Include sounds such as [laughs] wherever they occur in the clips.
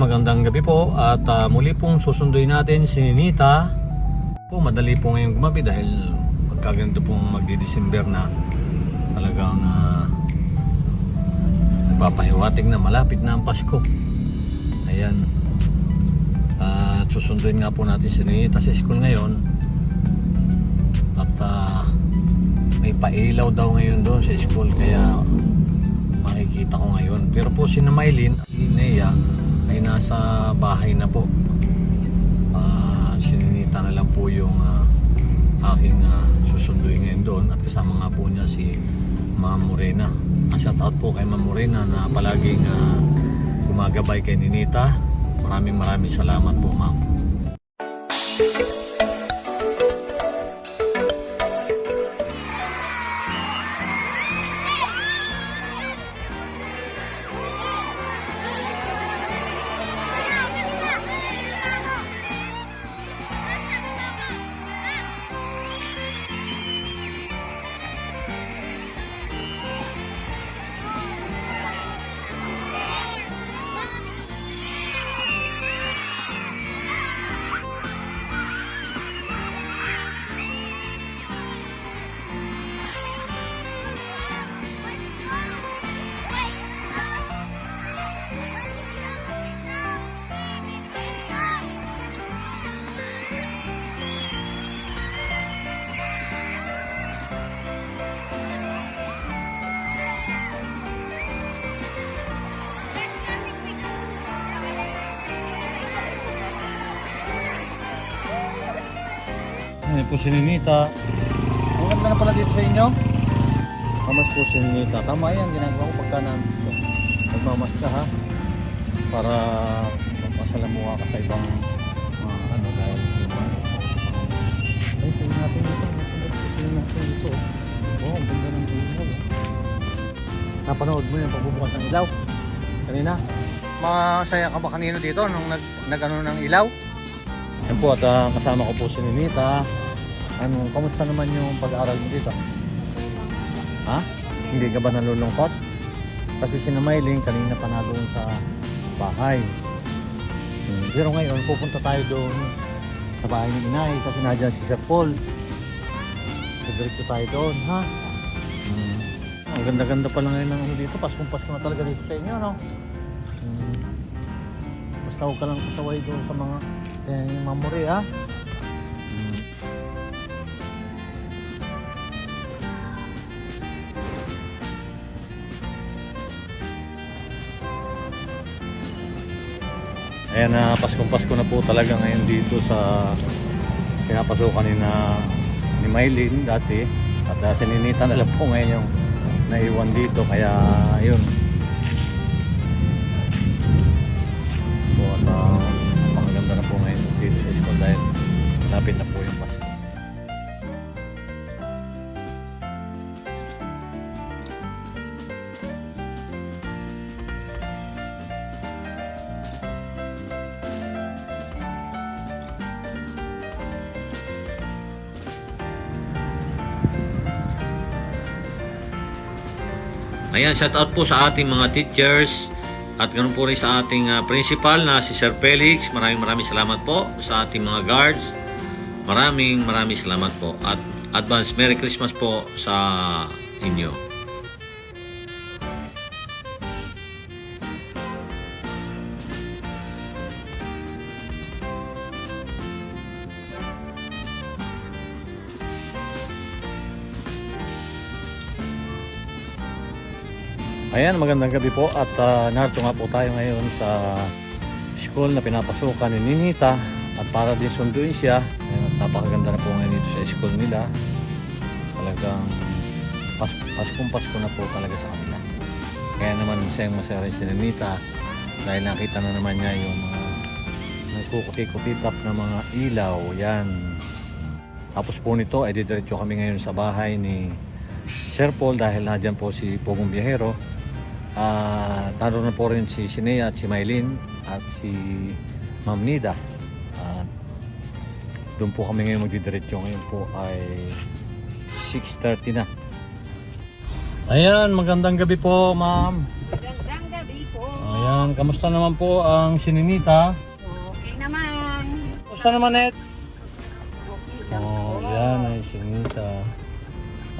magandang gabi po at ah, muli pong susunduin natin si Ninita. Po, madali po ngayong gumabi dahil magkaganito pong magdi-December na talagang na nagpapahiwatig na malapit na ang Pasko. Ayan. At susunduin nga po natin si Ninita sa school ngayon. At ah, may pailaw daw ngayon doon sa school kaya makikita ko ngayon. Pero po si Namaylin, si Nea ay nasa bahay na po. Ah, sininita na lang po yung ah, aking ah, susunduin ngayon doon at kasama nga po niya si Ma'am Morena. Ah, shout out po kay Ma'am Morena na palaging ah, gumagabay kay Ninita. Maraming maraming salamat po Ma'am. Ayan po si Ninita. Ang ganda na pala dito sa inyo. Kamas po si Ninita. Tama yan, ginagawa ko pagka nandito. Nagmamas ka ha. Para magpasalamuha ka sa ibang mga ano dahil ay, tingnan natin ito. Tingnan natin ito. Oh, ang ganda ng ilaw. Napanood mo yung pagbubukas ng ilaw? Kanina? Masaya ka ba kanina dito nung nag, nag ano ng ilaw? Yan po at ah, kasama ko po si Ninita. Ano, kamusta naman yung pag-aaral mo dito? Ha? Hindi ka ba nalulungkot? Kasi si Namaylin kanina pa na doon sa bahay. Hmm, Pero ngayon pupunta tayo doon sa bahay ni Inay kasi nandiyan si Sir Paul. Diretso tayo doon, ha? Hmm. Ang ganda-ganda pa lang ngayon ng ano dito. Paskong-pasko na talaga dito sa inyo, no? Hmm. Basta huwag ka lang kasaway doon sa mga eh, memory, ha? Ayan na, Paskong-Pasko na po talaga ngayon dito sa pinapasukan ni na ni Maylin dati. At uh, sininita na lang po ngayon yung naiwan dito. Kaya yun. Po at uh, napakaganda na po ngayon dito sa school dahil lapit na po Ayan, shout out po sa ating mga teachers at ganoon po rin sa ating ah, principal na si Sir Felix. Maraming maraming salamat po sa ating mga guards. Maraming maraming salamat po at advance Merry Christmas po sa inyo. Ayan, magandang gabi po at uh, narito nga po tayo ngayon sa school na pinapasukan ni Ninita at para din sunduin siya. Ayan, at napakaganda na po ngayon dito sa school nila. Talagang pas Paskong Pasko na po talaga sa kanila. Kaya naman masayang masaya rin si Ninita dahil nakita na naman niya yung mga nagkukuti-kutitap na mga ilaw. Yan. Tapos po nito ay didiretso kami ngayon sa bahay ni Sir Paul dahil nadyan po si Pogong Biyahero. Ah, naroon na po rin si Sinea at si Maylin at si Ma'am Nida. At doon po kami ngayon magdidiretso. Ngayon po ay 6.30 na. Ayan, magandang gabi po, ma'am. Magandang gabi po. Ayan, kamusta naman po ang sininita? Okay naman. Kamusta naman, Net? Okay lang. Oh, yan ay sinita.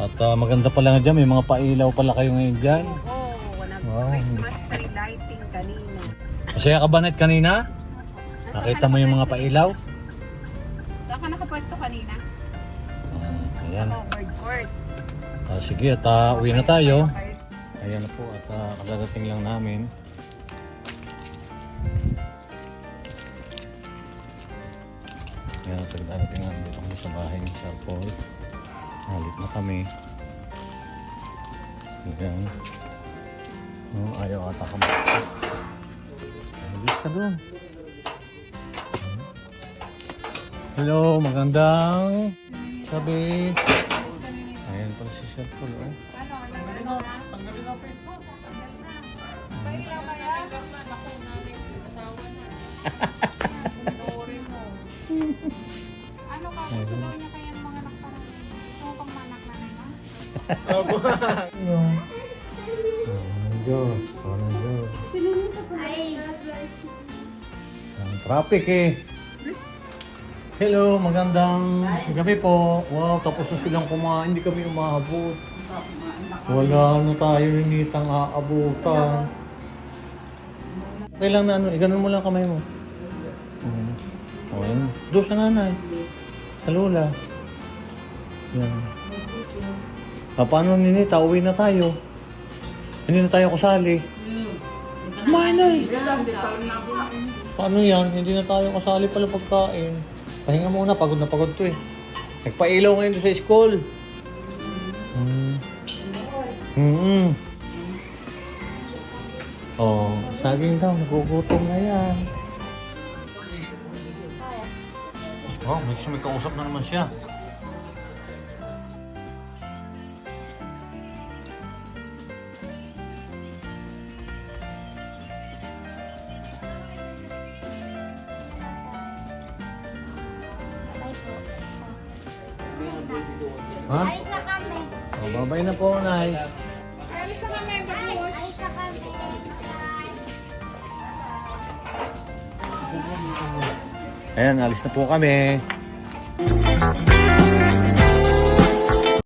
At ah, maganda pala nga dyan, may mga pailaw pala kayo ngayon dyan. Oo, Wow. nag-Christmas tree lighting kanina. Masaya ka ba, Net, kanina? Nakita mo yung mga pailaw? Saan ka nakapwesto kanina? Ah, ayan. Sa covered court. Ah, sige, at ah, uwi na tayo. Ayan na po, at ah, kadadating lang namin. Ayan, at kadadating lang dito kami sa bahay ni Sir Paul. Halit na kami. Ayan. Oh, ayaw ata kami. Alis ka doon. Hello, magandang gabi. Ayan pala si Sir Paul. Oh. Tanggalin [laughs] ang Facebook. Ano ka? Gusto daw niya kaya ng mga anak parang mo pang manak na nila? Diyos. Oh, ng Diyos. Ang traffic eh. Hello, magandang gabi po. Wow, tapos na silang kumain. Hindi kami umabot. Wala na tayo ninitang aabutan. Okay lang na ano, iganon mo lang kamay mo. Mm. Oh, yan. Doon sa nanay. Sa lola. Yan. Ah, paano ninita? Uwi na tayo. Hindi na tayo kasali. Kumain na eh. Paano yan? Hindi na tayo kasali pala pagkain. Pahinga muna, pagod na pagod to eh. Nagpailaw ngayon sa school. Hmm. Hmm. Oh, saging daw, nagugutom na yan. Oh, may kausap na naman siya. Ha? Alis na kami. Oh, babay na po, Nay. Alis na kami. Alis na kami. Ayan, alis na po kami.